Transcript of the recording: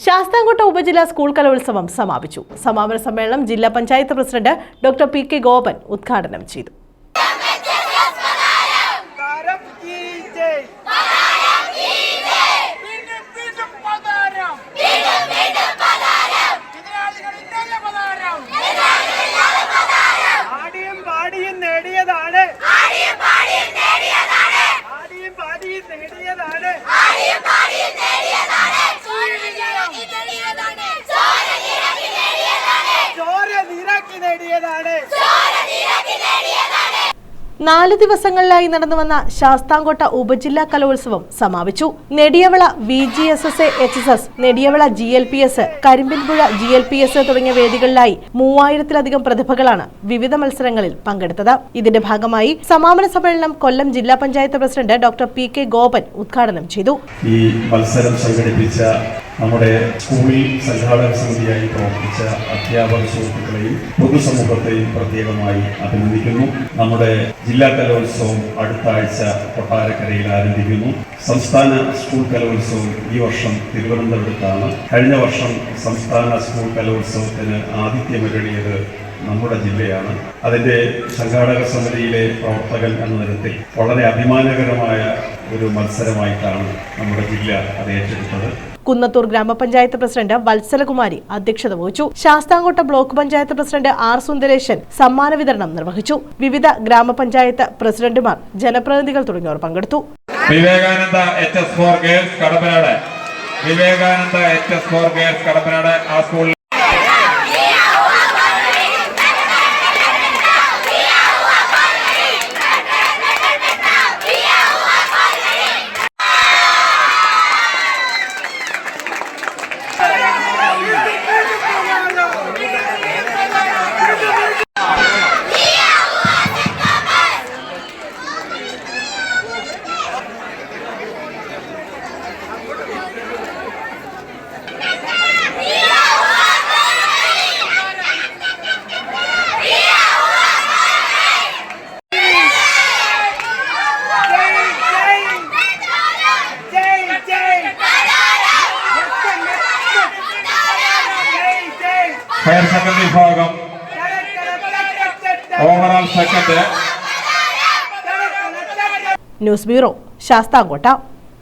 ശാസ്താംകോട്ട ഉപജില്ലാ സ്കൂൾ കലോത്സവം സമാപിച്ചു. സമാപന സമ്മേളനം ജില്ലാ panchayat president doctor P K Gopan ഉദ്ഘാടനം ചെയ്തു. നാല് ദിവസങ്ങളിലായി നടന്നു വന്ന ശാസ്താംകോട്ട ഉപജില്ലാ കലോത്സവം സമാപിച്ചു. Nediyavila V G S S A H S S Nediyavila G L P S Karimpinpuzha G L P S തുടങ്ങിയ വേദികളിലായി മൂവായിരത്തിലധികം പ്രതിഭകളാണ് വിവിധ മത്സരങ്ങളിൽ പങ്കെടുത്തത്. ഇതിന്റെ ഭാഗമായി സമാപന സമ്മേളനം കൊല്ലം ജില്ലാ panchayat president doctor P K Gopan ഉദ്ഘാടനം ചെയ്തു. ഈ നമ്മുടെ സ്കൂളിൽ സംഘാടക സമിതിയായി പ്രവർത്തിച്ച അധ്യാപക സുഹൃത്തുക്കളെയും പൊതുസമൂഹത്തെയും പ്രത്യേകമായി അഭിനന്ദിക്കുന്നു. നമ്മുടെ ജില്ലാ കലോത്സവം അടുത്ത ആഴ്ച കൊട്ടാരക്കരയിൽ ആരംഭിക്കുന്നു. സംസ്ഥാന സ്കൂൾ കലോത്സവം ഈ വർഷം തിരുവനന്തപുരത്താണ്. കഴിഞ്ഞ വർഷം സംസ്ഥാന സ്കൂൾ കലോത്സവത്തിന് ആതിഥ്യമരുളിയത് നമ്മുടെ ജില്ലയാണ്. അതിന്റെ സംഘാടക സമിതിയിലെ പ്രവർത്തകൻ എന്ന നിരത്തിൽ വളരെ അഭിമാനകരമായ ഒരു മത്സരമായിട്ടാണ് നമ്മുടെ ജില്ല അത് ഏറ്റെടുത്തത്. കുന്നത്തൂർ ഗ്രാമപഞ്ചായത്ത് പ്രസിഡന്റ് വത്സലകുമാരി അധ്യക്ഷത വഹിച്ചു. Sasthamcotta block panchayat president R Sundaresan സമ്മാന വിതരണം നിർവഹിച്ചു. വിവിധ ഗ്രാമപഞ്ചായത്ത് പ്രസിഡന്റുമാർ ജനപ്രതിനിധികൾ തുടങ്ങിയവർ പങ്കെടുത്തു. Vivekananda H S for girls Kadappanad. Vivekananda H S for girls Kadappanad ആ സ്കൂളിൽ ഹയർ സെക്കൻഡറി വിഭാഗം. Overall second news bureau Sasthamcotta.